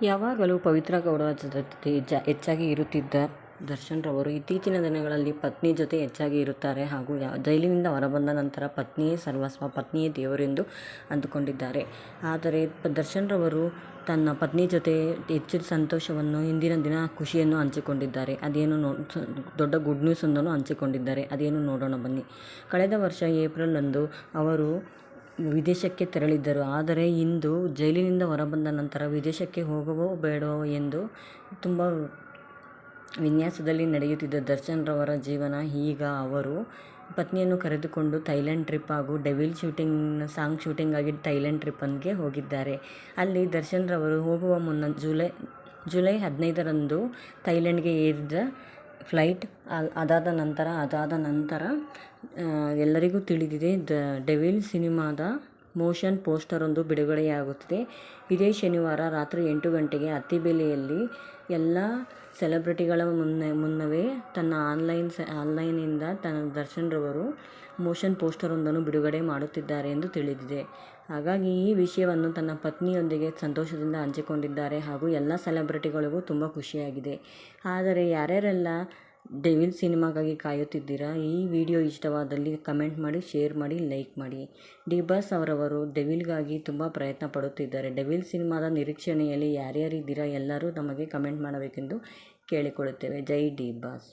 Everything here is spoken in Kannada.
ಯಾವಾಗಲೂ ಪವಿತ್ರ ಗೌಡರ ಜೊತೆ ಹೆಚ್ಚಾಗಿ ಇರುತ್ತಿದ್ದ ದರ್ಶನ್ ರವರು ಇತ್ತೀಚಿನ ದಿನಗಳಲ್ಲಿ ಪತ್ನಿ ಜೊತೆ ಹೆಚ್ಚಾಗಿ ಇರುತ್ತಾರೆ ಹಾಗೂ ಯಾ, ಜೈಲಿನಿಂದ ಹೊರಬಂದ ನಂತರ ಪತ್ನಿಯೇ ಸರ್ವಸ್ವ, ಪತ್ನಿಯೇ ದೇವರೆಂದು ಅಂದುಕೊಂಡಿದ್ದಾರೆ. ಆದರೆ ದರ್ಶನ್ ರವರು ತನ್ನ ಪತ್ನಿ ಜೊತೆ ಹೆಚ್ಚು ಸಂತೋಷವನ್ನು ಹಿಂದಿನ ದಿನ ಖುಷಿಯನ್ನು ಹಂಚಿಕೊಂಡಿದ್ದಾರೆ. ಅದೇನು ನೋ ದೊಡ್ಡ ಗುಡ್ ನ್ಯೂಸ್ ಒಂದನ್ನು ಹಂಚಿಕೊಂಡಿದ್ದಾರೆ. ಅದೇನು ನೋಡೋಣ ಬನ್ನಿ. ಕಳೆದ ವರ್ಷ ಏಪ್ರಿಲ್ನಂದು ಅವರು ವಿದೇಶಕ್ಕೆ ತೆರಳಿದ್ದರು. ಆದರೆ ಇಂದು ಜೈಲಿನಿಂದ ಹೊರಬಂದ ನಂತರ ವಿದೇಶಕ್ಕೆ ಹೋಗವೋ ಬೇಡವೋ ಎಂದು ತುಂಬ ವಿನ್ಯಾಸದಲ್ಲಿ ನಡೆಯುತ್ತಿದ್ದ ದರ್ಶನ್ ರವರ ಜೀವನ, ಈಗ ಅವರು ಪತ್ನಿಯನ್ನು ಕರೆದುಕೊಂಡು ಥೈಲ್ಯಾಂಡ್ ಟ್ರಿಪ್ ಹಾಗೂ ಡೆವಿಲ್ ಶೂಟಿಂಗ್, ಸಾಂಗ್ ಶೂಟಿಂಗ್ ಆಗಿ ಥೈಲ್ಯಾಂಡ್ ಟ್ರಿಪ್ಪನ್ಗೆ ಹೋಗಿದ್ದಾರೆ. ಅಲ್ಲಿ ದರ್ಶನ್ ರವರು ಹೋಗುವ ಮುನ್ನ ಜುಲೈ ಜುಲೈ ಹದಿನೈದರಂದು ಥೈಲ್ಯಾಂಡ್ಗೆ ಏರಿದ ಫ್ಲೈಟ್ ಅದಾದ ನಂತರ ಅದಾದ ನಂತರ ಎಲ್ಲರಿಗೂ ತಿಳಿದಿದೆ ದ ಡೆವಿಲ್ ಸಿನಿಮಾದ ಮೋಷನ್ ಪೋಸ್ಟರೊಂದು ಬಿಡುಗಡೆಯಾಗುತ್ತಿದೆ. ಇದೇ ಶನಿವಾರ ರಾತ್ರಿ ಎಂಟು ಗಂಟೆಗೆ ಅತ್ತಿಬೆಲೆಯಲ್ಲಿ ಎಲ್ಲ ಸೆಲೆಬ್ರಿಟಿಗಳ ಮುನ್ನ, ಮುನ್ನವೇ ತನ್ನ ಆನ್ಲೈನ್ ಸ, ಆನ್ಲೈನಿಂದ ತನ್ನ ದರ್ಶನ್ರವರು ಮೋಷನ್ ಪೋಸ್ಟರೊಂದನ್ನು ಬಿಡುಗಡೆ ಮಾಡುತ್ತಿದ್ದಾರೆ ಎಂದು ತಿಳಿದಿದೆ. ಹಾಗಾಗಿ ಈ ವಿಷಯವನ್ನು ತನ್ನ ಪತ್ನಿಯೊಂದಿಗೆ ಸಂತೋಷದಿಂದ ಹಂಚಿಕೊಂಡಿದ್ದಾರೆ ಹಾಗೂ ಎಲ್ಲ ಸೆಲೆಬ್ರಿಟಿಗಳಿಗೂ ತುಂಬ ಖುಷಿಯಾಗಿದೆ. ಆದರೆ ಯಾರ್ಯಾರೆಲ್ಲ ಡೆವಿಲ್ ಸಿನಿಮಾಗಾಗಿ ಕಾಯುತ್ತಿದ್ದೀರಾ? ಈ ವಿಡಿಯೋ ಇಷ್ಟವಾದಲ್ಲಿ ಕಮೆಂಟ್ ಮಾಡಿ, ಶೇರ್ ಮಾಡಿ, ಲೈಕ್ ಮಾಡಿ. ಡಿ ಬಾಸ್ ಅವರವರು ಡೆವಿಲ್ಗಾಗಿ ತುಂಬ ಪ್ರಯತ್ನ ಪಡುತ್ತಿದ್ದಾರೆ. ಡೆವಿಲ್ ಸಿನಿಮಾದ ನಿರೀಕ್ಷಣೆಯಲ್ಲಿ ಯಾರ್ಯಾರಿದ್ದೀರಾ ಎಲ್ಲರೂ ನಮಗೆ ಕಮೆಂಟ್ ಮಾಡಬೇಕೆಂದು ಕೇಳಿಕೊಳ್ಳುತ್ತೇವೆ. ಜೈ ಡಿ ಬಾಸ್